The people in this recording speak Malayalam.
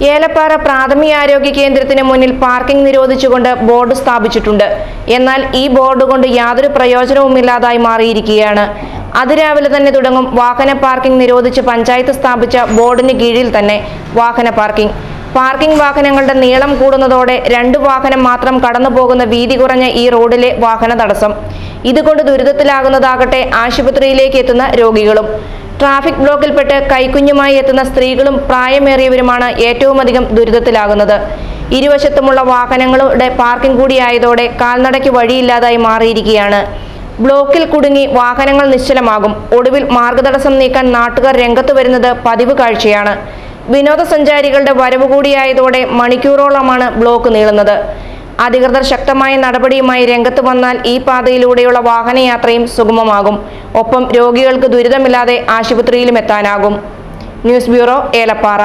ഏലപ്പാറ പ്രാഥമികാരോഗ്യ കേന്ദ്രത്തിന് മുന്നിൽ പാർക്കിംഗ് നിരോധിച്ചുകൊണ്ട് ബോർഡ് സ്ഥാപിച്ചിട്ടുണ്ട്. എന്നാൽ ഈ ബോർഡ് കൊണ്ട് യാതൊരു പ്രയോജനവുമില്ലാതായി മാറിയിരിക്കുകയാണ്. അതിരാവിലെ തന്നെ തുടങ്ങും. വാഹന പാർക്കിംഗ് നിരോധിച്ച് പഞ്ചായത്ത് സ്ഥാപിച്ച ബോർഡിന് കീഴിൽ തന്നെ വാഹന പാർക്കിംഗ്. പാർക്കിംഗ് വാഹനങ്ങളുടെ നീളം കൂടുന്നതോടെ രണ്ട് വാഹനം മാത്രം കടന്നു പോകുന്ന വീതി കുറഞ്ഞ ഈ റോഡിലെ വാഹന തടസ്സം. ഇതുകൊണ്ട് ദുരിതത്തിലാകുന്നതാകട്ടെ ആശുപത്രിയിലേക്ക് എത്തുന്ന രോഗികളും. ട്രാഫിക് ബ്ലോക്കിൽപ്പെട്ട് കൈക്കുഞ്ഞുമായി എത്തുന്ന സ്ത്രീകളും പ്രായമേറിയവരുമാണ് ഏറ്റവുമധികം ദുരിതത്തിലാകുന്നത്. ഇരുവശത്തുമുള്ള വാഹനങ്ങളുടെ പാർക്കിംഗ് കൂടിയായതോടെ കാൽനടയ്ക്ക് വഴിയില്ലാതായി മാറിയിരിക്കുകയാണ്. ബ്ലോക്കിൽ കുടുങ്ങി വാഹനങ്ങൾ നിശ്ചലമാകും. ഒടുവിൽ മാർഗതടസ്സം നീക്കാൻ നാട്ടുകാർ രംഗത്ത് വരുന്നത് പതിവ് കാഴ്ചയാണ്. വിനോദസഞ്ചാരികളുടെ വരവ് കൂടിയായതോടെ മണിക്കൂറോളമാണ് ബ്ലോക്ക് നീളുന്നത്. അധികൃതർ ശക്തമായ നടപടിയുമായി രംഗത്ത് വന്നാൽ ഈ പാതയിലൂടെയുള്ള വാഹനയാത്രയും സുഗമമാകും. ഒപ്പം രോഗികൾക്ക് ദുരിതമില്ലാതെ ആശുപത്രിയിലും എത്താനാകും. News bureau Elappara.